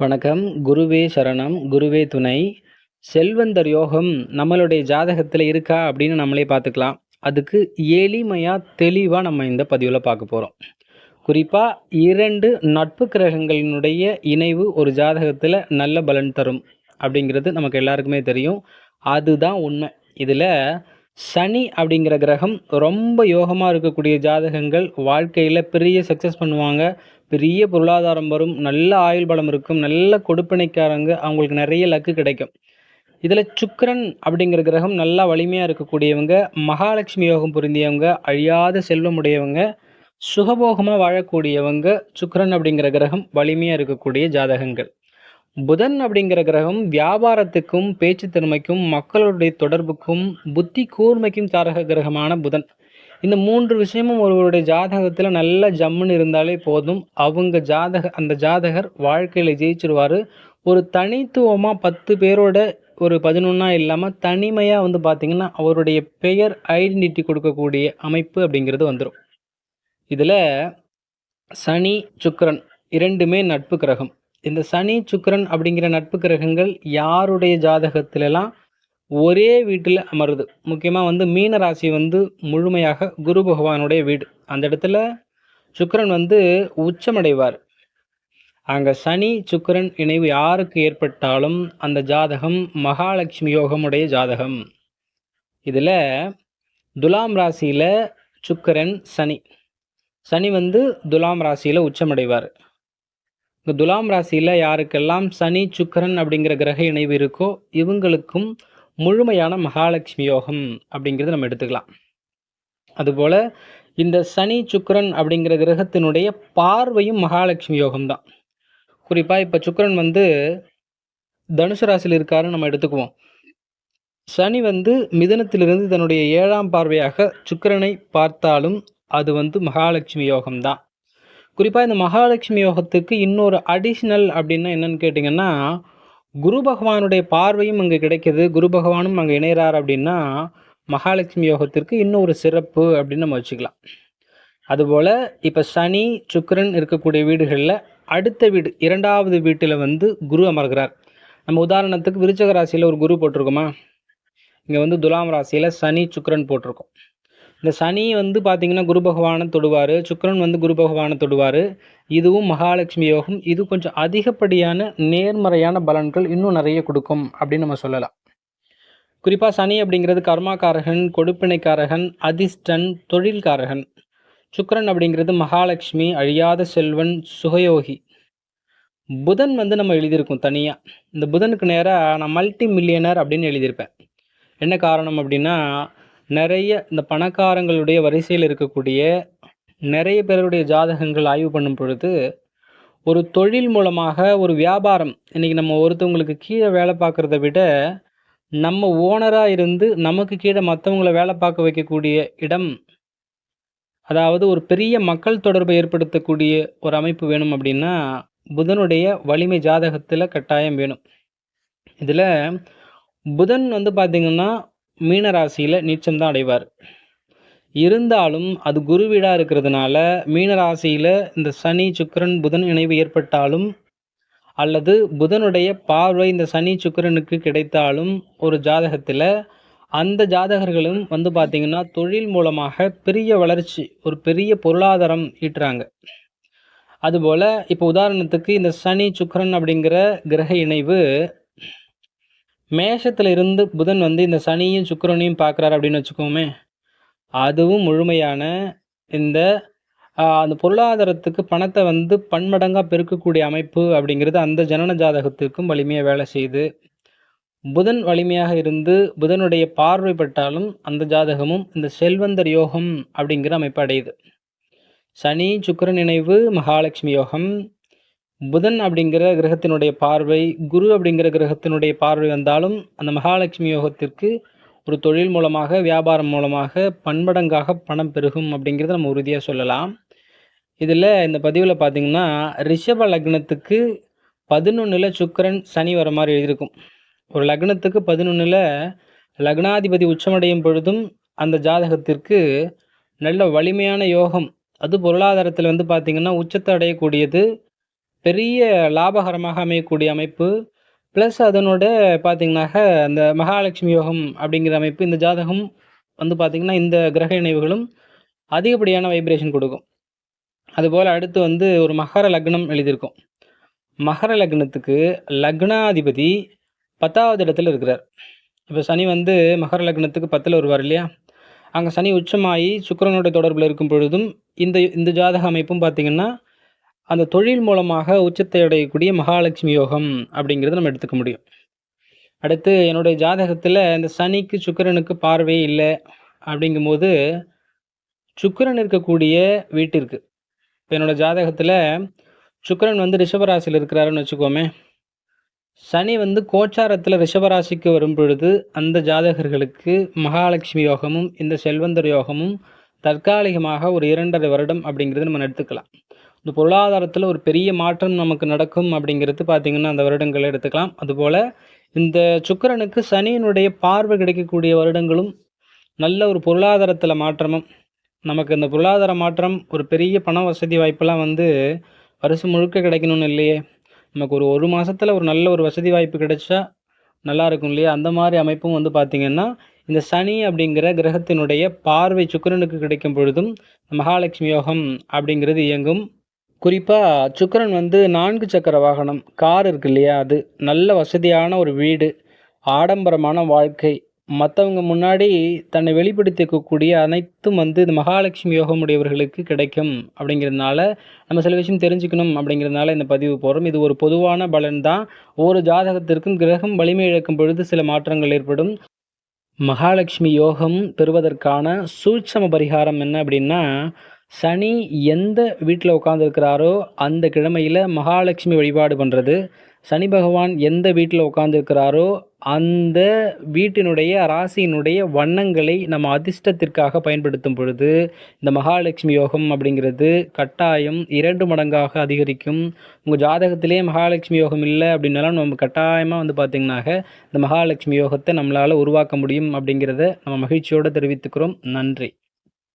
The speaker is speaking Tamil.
வணக்கம். குருவே சரணம். குருவே துணை. செல்வந்தர் யோகம் நம்மளுடைய ஜாதகத்தில் இருக்கா அப்படின்னு நம்மளே பார்த்துக்கலாம். அதுக்கு எளிமையாக தெளிவாக நம்ம இந்த பதிவில் பார்க்க போகிறோம் குறிப்பாக இரண்டு நட்பு கிரகங்களினுடைய இணைவு ஒரு ஜாதகத்தில் நல்ல பலன் தரும் அப்படிங்கிறது நமக்கு எல்லாருக்குமே தெரியும். அதுதான் உண்மை. இதில் சனி அப்படிங்கிற கிரகம் ரொம்ப யோகமாக இருக்கக்கூடிய ஜாதகங்கள் வாழ்க்கையில் பெரிய சக்ஸஸ் பண்ணுவாங்க. பெரிய பொருளாதாரம் வரும். நல்ல ஆயுள் பலம் இருக்கும். நல்ல கொடுப்பினைக்காரங்க அவங்களுக்கு நிறைய லக்கு கிடைக்கும். இதில் சுக்கரன் அப்படிங்கிற கிரகம் நல்லா வலிமையாக இருக்கக்கூடியவங்க. மகாலட்சுமி யோகம் பொருந்தியவங்க. அழியாத செல்வமுடையவங்க. சுகபோகமாக வாழக்கூடியவங்க. சுக்கரன் அப்படிங்கிற கிரகம் வலிமையாக இருக்கக்கூடிய ஜாதகங்கள். புதன் அப்படிங்கிற கிரகம் வியாபாரத்துக்கும் பேச்சு திறமைக்கும் மக்களுடைய தொடர்புக்கும் புத்தி கூர்மைக்கும் தாரக கிரகமான புதன். இந்த மூன்று விஷயமும் ஒருவருடைய ஜாதகத்தில் நல்ல ஜம்முன்னு இருந்தாலே போதும். அவங்க ஜாதக அந்த ஜாதகர் வாழ்க்கையில் ஜெயிச்சிருவார். ஒரு தனித்துவமாக பத்து பேரோட ஒரு பதினொன்றா இல்லாமல் தனிமையாக வந்து பார்த்திங்கன்னா அவருடைய பெயர் ஐடென்டிட்டி கொடுக்கக்கூடிய அமைப்பு அப்படிங்கிறது வந்துடும் இதில் சனி சுக்கரன் இரண்டுமே நட்பு கிரகம். இந்த சனி சுக்கிரன் அப்படிங்கிற நட்பு கிரகங்கள் யாருடைய ஜாதகத்திலலாம் ஒரே வீட்டில் அமருது. முக்கியமாக வந்து மீன ராசி வந்து முழுமையாக குரு பகவானுடைய வீடு. அந்த இடத்துல சுக்கிரன் வந்து உச்சமடைவார். அங்கே சனி சுக்கிரன் இணைவு யாருக்கு ஏற்பட்டாலும் அந்த ஜாதகம் மகாலட்சுமி யோகமுடைய ஜாதகம். இதில் துலாம் ராசியில் சுக்கிரன் சனி. சனி வந்து துலாம் ராசியில் உச்சமடைவார். இந்த துலாம் ராசியில் யாருக்கெல்லாம் சனி சுக்கரன் அப்படிங்கிற கிரக இணைவு இருக்கோ இவங்களுக்கும் முழுமையான மகாலட்சுமி யோகம் அப்படிங்கிறத நம்ம எடுத்துக்கலாம். அதுபோல் இந்த சனி சுக்கரன் அப்படிங்கிற கிரகத்தினுடைய பார்வையும் மகாலட்சுமி யோகம் தான். குறிப்பாக இப்போ சுக்கரன் வந்து தனுசு ராசியில் இருக்காருன்னு நம்ம எடுத்துக்குவோம். சனி வந்து மிதனத்திலிருந்து தன்னுடைய ஏழாம் பார்வையாக சுக்கரனை பார்த்தாலும் அது வந்து மகாலட்சுமி யோகம் தான். குறிப்பாக இந்த மகாலட்சுமி யோகத்துக்கு இன்னொரு அடிஷ்னல் அப்படின்னா என்னென்னு கேட்டிங்கன்னா குரு பகவானுடைய பார்வையும் அங்கே கிடைக்கிது. குரு பகவானும் அங்கே இணைகிறார் அப்படின்னா மகாலட்சுமி யோகத்திற்கு இன்னொரு சிறப்பு அப்படின்னு நம்ம வச்சுக்கலாம். அதுபோல் இப்போ சனி சுக்கரன் இருக்கக்கூடிய வீடுகளில் அடுத்த வீடு இரண்டாவது வீட்டில் வந்து குரு அமர்கிறார். நம்ம உதாரணத்துக்கு விருச்சக ராசியில் ஒரு குரு போட்டிருக்கோமா? இங்கே வந்து துலாம் ராசியில் சனி சுக்கரன் போட்டிருக்கோம். இந்த சனி வந்து பார்த்திங்கன்னா குரு பகவானை தொடுவார் சுக்கரன் வந்து குரு பகவானை தொடுவார். இதுவும் மகாலட்சுமி யோகம். இது கொஞ்சம் அதிகப்படியான நேர்மறையான பலன்கள் இன்னும் நிறைய கொடுக்கும் அப்படின்னு நம்ம சொல்லலாம். குறிப்பாக சனி அப்படிங்கிறது கர்மாக்காரகன் கொடுப்பினைக்காரகன் அதிர்ஷ்டன் தொழில்காரகன். சுக்கரன் அப்படிங்கிறது மகாலட்சுமி அழியாத செல்வன் சுகயோகி. புதன் வந்து நம்ம எழுதியிருக்கோம் தனியாக இந்த புதனுக்கு நேராக நான் மல்டி மில்லியனர் அப்படின்னு எழுதியிருப்பேன். என்ன காரணம் அப்படின்னா நிறைய இந்த பணக்காரங்களுடைய வரிசையில் இருக்கக்கூடிய நிறைய பேருடைய ஜாதகங்கள் ஆய்வு பண்ணும் பொழுது ஒரு தொழில் மூலமாக ஒரு வியாபாரம் இன்றைக்கி நம்ம ஒருத்தவங்களுக்கு கீழே வேலை பார்க்குறத விட நம்ம ஓனராக இருந்து நமக்கு கீழே மற்றவங்கள வேலை பார்க்க வைக்கக்கூடிய இடம் அதாவது ஒரு பெரிய மக்கள் தொடர்பை ஏற்படுத்தக்கூடிய ஒரு அமைப்பு வேணும் அப்படின்னா புதனுடைய வலிமை ஜாதகத்தில் கட்டாயம் வேணும். இதில் புதன் வந்து பார்த்திங்கன்னா மீனராசியில் நீச்சம்தான் நீச்சம் தான் அடைவார். இருந்தாலும் அது குரு வீடாக இருக்கிறதுனால மீனராசியில் இந்த சனி சுக்கிரன் புதன் இணைவு ஏற்பட்டாலும் அல்லது புதனுடைய பார்வை இந்த சனி சுக்கிரனுக்கு கிடைத்தாலும் ஒரு ஜாதகத்தில் அந்த ஜாதகர்களும் வந்து பார்த்திங்கன்னா தொழில் மூலமாக பெரிய வளர்ச்சி ஒரு பெரிய பொருளாதாரம் ஈட்டுறாங்க. அதுபோல் இப்போ உதாரணத்துக்கு இந்த சனி சுக்கரன் அப்படிங்கிற கிரக இணைவு மேஷத்தில் இருந்து புதன் வந்து இந்த சனியும் சுக்கரனையும் பார்க்குறாரு அப்படின்னு வச்சுக்கோமே. அதுவும் முழுமையான இந்த அந்த பொருளாதாரத்துக்கு பணத்தை வந்து பன்மடங்காக பெருக்கக்கூடிய அமைப்பு அப்படிங்கிறது அந்த ஜனன ஜாதகத்திற்கும் வலிமையாக வேலை செய்யுது. புதன் வலிமையாக இருந்து புதனுடைய பார்வை பட்டாலும் அந்த ஜாதகமும் இந்த செல்வந்தர் யோகம் அப்படிங்கிற அமைப்பு அடையுது. சனி சுக்கிரன் நினைவு மகாலட்சுமி யோகம் புதன் அப்படிங்கிற கிரகத்தினுடைய பார்வை குரு அப்படிங்கிற கிரகத்தினுடைய பார்வை வந்தாலும் அந்த மகாலட்சுமி யோகத்திற்கு ஒரு தொழில் மூலமாக வியாபாரம் மூலமாக பன்மடங்காக பணம் பெருகும் அப்படிங்கிறத நம்ம உறுதியாக சொல்லலாம். இதில் இந்த பதிவில் பார்த்திங்கன்னா ரிஷப லக்னத்துக்கு பதினொன்றில் சுக்கரன் சனி வர மாதிரி எழுதியிருக்கும். ஒரு லக்னத்துக்கு பதினொன்றில் லக்னாதிபதி உச்சமடையும் பொழுதும் அந்த ஜாதகத்திற்கு நல்ல வலிமையான யோகம் அது பொருளாதாரத்தில் வந்து பார்த்திங்கன்னா உச்சத்தை அடையக்கூடியது. பெரிய லாபகரமாக அமையக்கூடிய அமைப்பு ப்ளஸ் அதனோட பார்த்திங்கனாக்க அந்த மகாலட்சுமி யோகம் அப்படிங்கிற அமைப்பு இந்த ஜாதகம் வந்து பார்த்திங்கன்னா இந்த கிரக இணைவுகளும் அதிகப்படியான வைப்ரேஷன் கொடுக்கும். அதுபோல் அடுத்து வந்து ஒரு மகர லக்னம் எழுதியிருக்கும். மகர லக்னத்துக்கு லக்னாதிபதி பத்தாவது இடத்துல இருக்கிறார். இப்போ சனி வந்து மகர லக்னத்துக்கு பத்தில் வருவார் இல்லையா? அங்கே சனி உச்சமாகி சுக்கரனுடைய தொடர்பில் இருக்கும் பொழுதும் இந்த இந்த ஜாதக அமைப்பும் பார்த்திங்கன்னா அந்த தொழில் மூலமாக உச்சத்தை அடையக்கூடிய மகாலட்சுமி யோகம் அப்படிங்கிறத நம்ம எடுத்துக்க முடியும். அடுத்து என்னுடைய ஜாதகத்தில் இந்த சனிக்கு சுக்கரனுக்கு பார்வையே இல்லை அப்படிங்கும்போது சுக்கரன் இருக்கக்கூடிய வீட்டிற்கு இப்போ என்னோடய ஜாதகத்தில் சுக்கரன் வந்து ரிஷபராசியில் இருக்கிறாருன்னு வச்சுக்கோமே. சனி வந்து கோச்சாரத்தில் ரிஷபராசிக்கு வரும் பொழுது அந்த ஜாதகர்களுக்கு மகாலட்சுமி யோகமும் இந்த செல்வந்தர் யோகமும் தற்காலிகமாக ஒரு இரண்டரை வருடம் அப்படிங்கிறது நம்ம எடுத்துக்கலாம். இந்த பொருளாதாரத்தில் ஒரு பெரிய மாற்றம் நமக்கு நடக்கும் அப்படிங்கிறது பார்த்திங்கன்னா அந்த வருடங்களை எடுத்துக்கலாம். அதுபோல் இந்த சுக்கரனுக்கு சனியினுடைய பார்வை கிடைக்கக்கூடிய வருடங்களும் நல்ல ஒரு பொருளாதாரத்தில் மாற்றமும். நமக்கு இந்த பொருளாதார மாற்றம் ஒரு பெரிய பண வசதி வாய்ப்பெல்லாம் வந்து வருஷம் முழுக்க கிடைக்கணும்னு இல்லையே. நமக்கு ஒரு ஒரு மாதத்தில் ஒரு நல்ல ஒரு வசதி வாய்ப்பு கிடைச்சா நல்லா இருக்கும் இல்லையா? அந்த மாதிரி அமைப்பும் வந்து பார்த்திங்கன்னா இந்த சனி அப்படிங்கிற கிரகத்தினுடைய பார்வை சுக்கரனுக்கு கிடைக்கும் பொழுதும் மகாலட்சுமி யோகம் அப்படிங்கிறது இயங்கும். குறிப்பாக சுக்கரன் வந்து நான்கு சக்கர வாகனம் கார் இருக்கு இல்லையா? அது நல்ல வசதியான ஒரு வீடு ஆடம்பரமான வாழ்க்கை. மற்றவங்க முன்னாடி தன்னை வெளிப்படுத்திக்கக்கூடிய அனைத்தும் வந்து இந்த மகாலட்சுமி யோகம் உடையவர்களுக்கு கிடைக்கும் அப்படிங்கிறதுனால நம்ம சில விஷயம் தெரிஞ்சுக்கணும் அப்படிங்கிறதுனால இந்த பதிவு போகிறோம் இது ஒரு பொதுவான பலன் தான். ஒவ்வொரு ஜாதகத்திற்கும் கிரகம் வலிமை இழக்கும் பொழுது சில மாற்றங்கள் ஏற்படும். மகாலட்சுமி யோகம் பெறுவதற்கான சூட்சம பரிகாரம் என்ன அப்படின்னா சனி எந்த வீட்டில் உட்காந்துருக்கிறாரோ அந்த கிழமையில் மகாலட்சுமி வழிபாடு பண்ணுறது சனி பகவான் எந்த வீட்டில் உட்காந்துருக்கிறாரோ அந்த வீட்டினுடைய ராசியினுடைய வண்ணங்களை நம்ம அதிர்ஷ்டத்திற்காக பயன்படுத்தும் பொழுது இந்த மகாலட்சுமி யோகம் அப்படிங்கிறது கட்டாயம் இரண்டு மடங்காக அதிகரிக்கும். உங்கள் ஜாதகத்திலே மகாலட்சுமி யோகம் இல்லை அப்படின்னாலும் நம்ம கட்டாயமாக வந்து பார்த்திங்கனாக்க இந்த மகாலட்சுமி யோகத்தை நம்மளால் உருவாக்க முடியும் அப்படிங்கிறத நம்ம மகிழ்ச்சியோடு தெரிவித்துக்கிறோம். நன்றி.